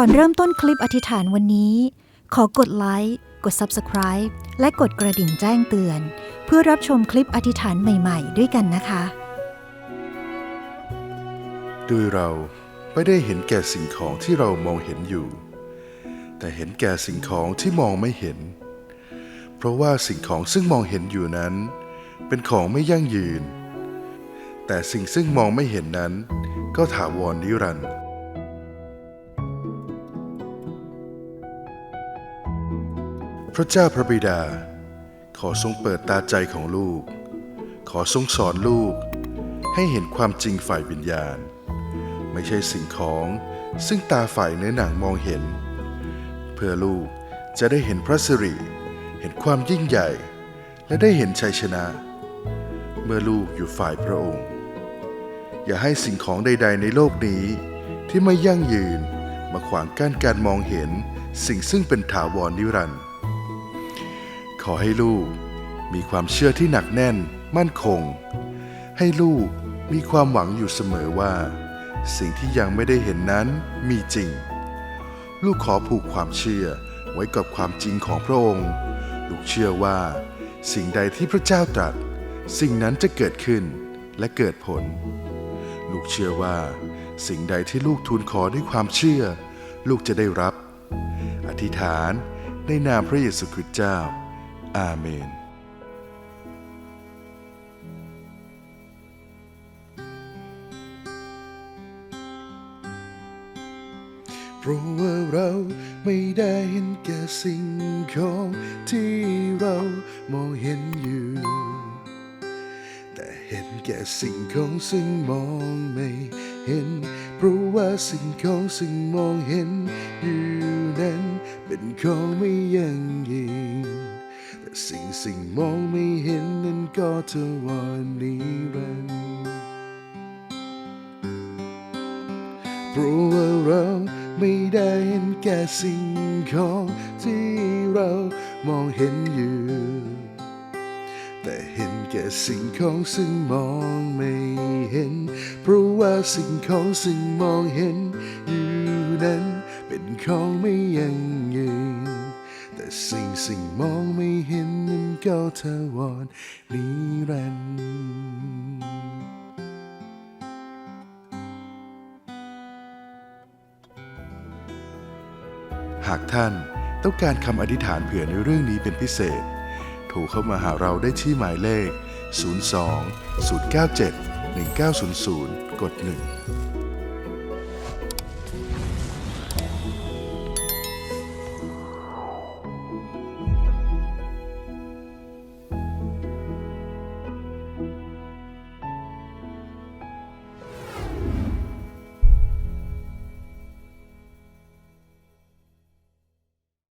ก่อนเริ่มต้นคลิปอธิษฐานวันนี้ ขอกดไลค์กด Subscribe และกดกระดิ่งแจ้งเตือน เพื่อรับชมคลิปอธิษฐานใหม่ๆ ด้วยกันนะคะด้วยเราไม่ได้เห็นแก่สิ่งของที่เรามองเห็นอยู่ แต่เห็นแก่สิ่งของที่มองไม่เห็น เพราะว่าสิ่งของซึ่งมองเห็นอยู่นั้น เป็นของไม่ยั่งยืน แต่สิ่งซึ่งมองไม่เห็นนั้น ก็ถาวรนิรันดร์ ระเจ้าพระบิดา ขอทรงเปิดตาใจของลูก ขอทรงสอนลูก ให้เห็นความจริงฝ่ายวิญญาณ ไม่ใช่สิ่งของซึ่งตาฝ่ายเนื้อหนังมองเห็น เพื่อลูกจะได้เห็นพระสิริ เห็นความยิ่งใหญ่ และได้เห็นชัยชนะ เมื่อลูกอยู่ฝ่ายพระองค์ อย่าให้สิ่งของใด ๆ ในโลกนี้ที่ไม่ยั่งยืนมาขวางกั้นการมองเห็นสิ่งซึ่งเป็นถาวรนิรันดร์ อให้ลูกมีความเชื่อที่หนักแน่น มั่นคง ให้ลูกมีความหวังอยู่เสมอว่า สิ่งที่ยังไม่ได้เห็นนั้นมีจริง ลูกขอผูกความเชื่อไว้กับความจริงของพระองค์ ลูกเชื่อว่า สิ่งใดที่พระเจ้าตรัส สิ่งนั้นจะเกิดขึ้นและเกิดผล ลูกเชื่อว่า สิ่งใดที่ลูกทูลขอด้วยความเชื่อ ลูกจะได้รับ อธิษฐานในนามพระเยซูคริสต์เจ้า อาเมนเพราะว่าเราไม่ได้เห็นแก่สิ่งของที่เรามองเห็นอยู่ แต่เห็นแก่สิ่งของซึ่งมองไม่เห็น เพราะว่าสิ่งของซึ่งมองเห็นอยู่นั้นเป็นของไม่ยั่งยืน สิ่งสิ่งมองไม่เห็นนั้นก็เทวานิรันดร์เพราะว่าเราไม่ได้เห็นแก่สิ่งของที่เรามองเห็นอยู่ แต่เห็นแก่สิ่งของซึ่งมองไม่เห็น เพราะว่าสิ่งของซึ่งมองเห็นอยู่นั้นเป็นของไม่ยั่งยืน สิ่งสิ่งมองไม่เห็นนั้นก็ทวารนิรันดร์หากท่านต้องการคำอธิษฐานเผื่อในเรื่องนี้เป็นพิเศษ โทรเข้ามาหาเราได้ที่หมายเลข 02 097 1900 กด 1